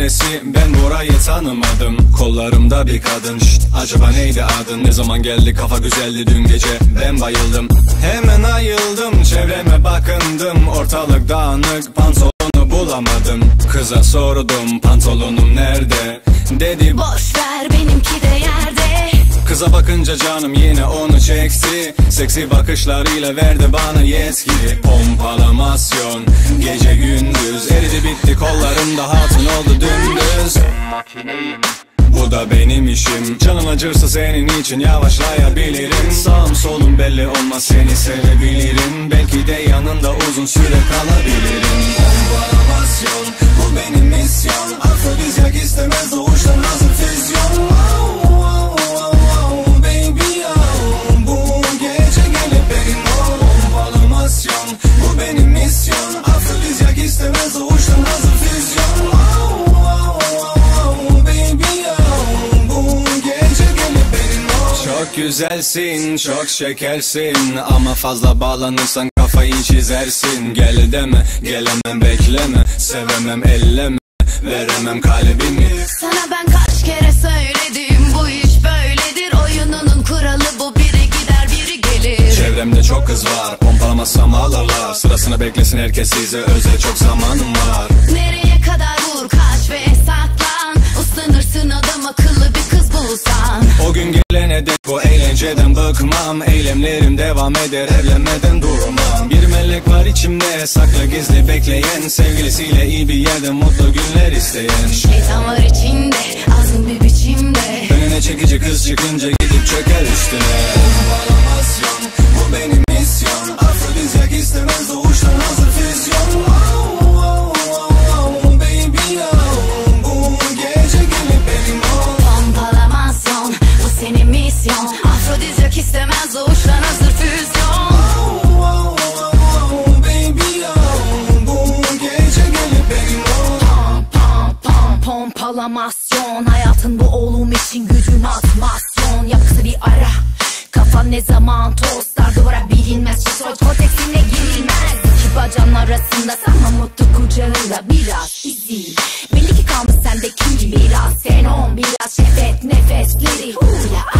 neresi? Ben burayı tanımadım. Kollarımda bir kadın. Şşt, acaba neydi adın? Ne zaman geldi? Kafa güzeldi dün gece. Ben bayıldım. Hemen ayıldım. Çevreme bakındım. Ortalık dağınık. Pantolonu bulamadım. Kıza sordum pantolonum nerede? Dedi Boş ver benimki de yerde Kıza bakınca canım yine onu çekti. Seksi bakışlarıyla verdi bana yetki. Pompalamasyon Gece gündüz. Eridi bitti kollarımda hatun oldu dümdüz. Bu da benim işim. Canım acırsa senin için yavaşlayabilirim. Sağım solum belli olmaz seni sevebilirim. Belki de yanında uzun süre kalabilirim. Pompalamasyon bu benim misyon. Afrodizyak istemez doğuştan hazır füzyon güzelsin, çok şekersin. Ama fazla bağlanırsan kafayı çizersin. Gel deme, gelemem bekleme. Sevemem elleme, veremem kalbimi. Sana ben kaç kere söyledim Bu iş böyledir. Oyununun kuralı bu Biri gider biri gelir. Çevremde çok kız var, pompalamazsam ağlarlar. Sırasını beklesin herkes size. Özel çok zamanım bu eğlenceden bıkmam Eylemlerim devam eder evlenmeden durmam. Bir melek var içimde saklı gizli bekleyen Sevgilisiyle iyi bir yerde mutlu günler isteyen. Şeytan var içinde azgın bir biçimde. Önüne çekici kız çıkınca gidip çöker üstüne Ne zaman tostlar duvara bilinmez. Şisoy korteksine girilmez. İki bacağın arasında sanma mutlu kucağında biraz izi Belli ki kalmış sendeki biraz. Senon biraz şehvet nefesleri. Ula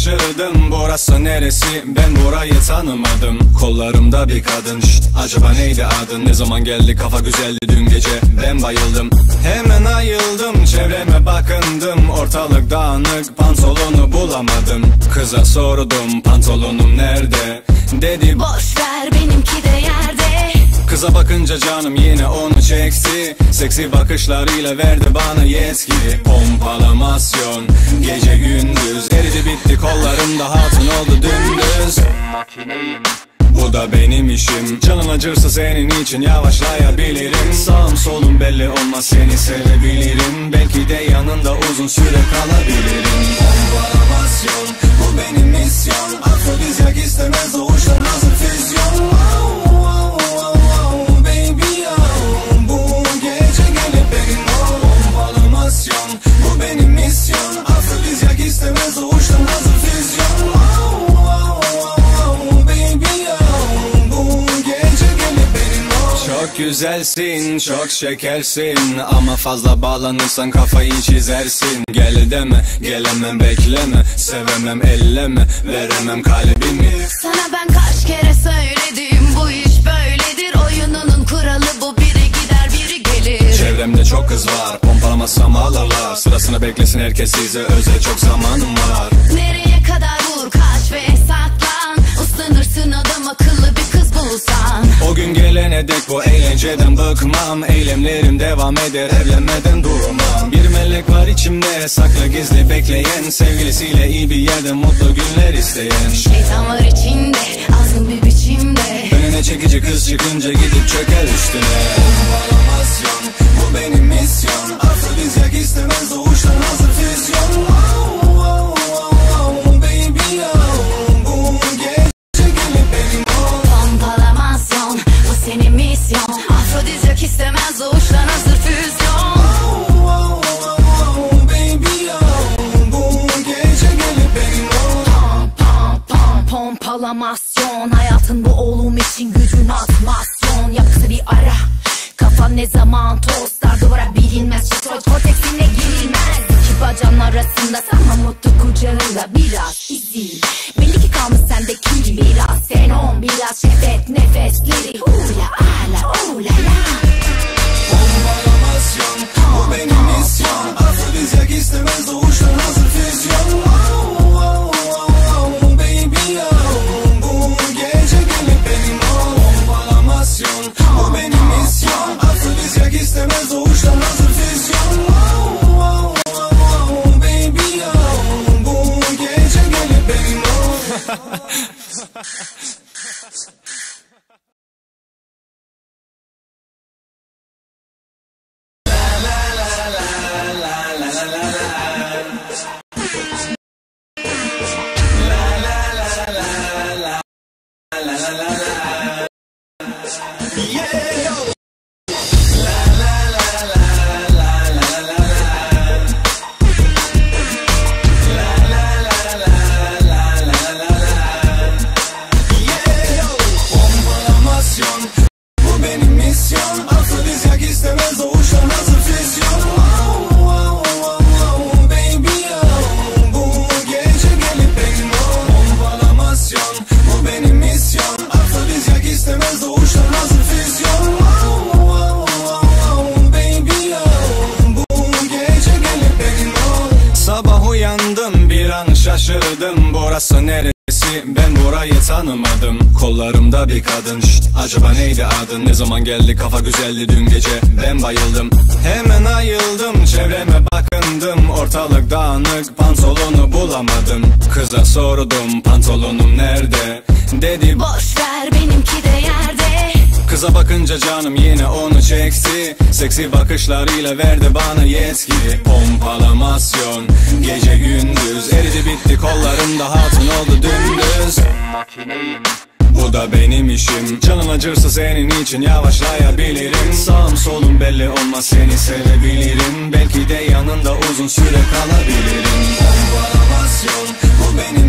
şaşırdım Burası neresi? Ben burayı tanımadım. Kollarımda bir kadın. Şşt, acaba neydi adın? Ne zaman geldi? Kafa güzeldi dün gece. Ben bayıldım. Hemen ayıldım Çevreme bakındım. Ortalık dağınık Pantolonu bulamadım. Kıza sordum pantolonum nerede? Dedi Boş ver benimki de yerde Kıza bakınca canım yine onu çekti. Seksi bakışlarıyla verdi bana yetki. Pompalamasyon Gece gündüz. Eridi bitti kollarımda hatun oldu dümdüz. Bu da benim işim. Canım acırsa senin için yavaşlayabilirim. Sağım solum belli olmaz seni sevebilirim. Belki de yanında uzun süre kalabilirim Çok güzelsin, çok şekersin. Ama fazla bağlanırsan kafayı çizersin. Gel deme, gelemem bekleme. Sevemem elleme, veremem kalbimi. Sana ben kaç kere söyledim bu iş böyledir. Oyununun kuralı bu biri gider biri gelir. Çevremde çok kız var, pompalamazsam ağlarlar Sırasını beklesin herkes size özel çok zamanım var. Nereye kadar vur kaç ve saklan Uslanırsın adam akıllı bir kız bulsan. O gün gelene dek bu eğlenceden bıkmam. Eylemlerim devam eder evlenmeden durmam. Bir melek var içimde saklı gizli bekleyen. Sevgilisiyle iyi bir yerde mutlu günler isteyen. Şeytan var içinde azgın bir biçimde. Önüne çekici kız çıkınca gidip çöker üstüne. Pompalamasyon bu benim misyon. Afrodizyak istemez doğuştan pompalamasyon Hayatın bu oğlum için gücün atmasyon. Yap kısa bir ara. Kafan ne zaman tostlar duvara bilinmez. Şitroid korteksine girilmez. İki bacağın arasında sana mutlu kucağında biraz izi Belli ki kalmış sendeki biraz fenom Biraz neresi ben burayı tanımadım. Kollarımda bir kadın. Şşt, acaba neydi adın? Ne zaman geldi? Kafa güzeldi dün gece. Ben bayıldım. Hemen ayıldım. Çevreme bakındım. Ortalık dağınık. Pantolonu bulamadım. Kıza sordum pantolonum nerede? Dedi Boş ver benimki de yerde Kıza bakınca canım yine onu çekti. Seksi bakışlarıyla verdi bana yetki. Pompalamasyon Gece gündüz. Eridi bitti kollarımda hatun oldu dümdüz. Bu da benim işim. Canın acırsa senin için yavaşlayabilirim. Sağım solum belli olmaz seni sevebilirim. Belki de yanında uzun süre kalabilirim. Pompalamasyon bu benim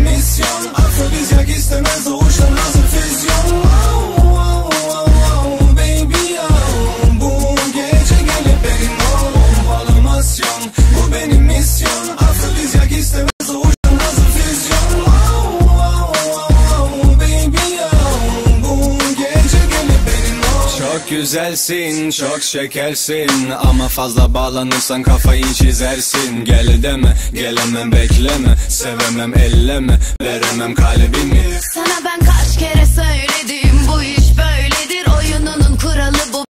Çok güzelsin, çok şekersin. Ama fazla bağlanırsan kafayı çizersin. Gel deme, gelemem bekleme. Sevemem elleme, veremem kalbimi. Sana ben kaç kere söyledim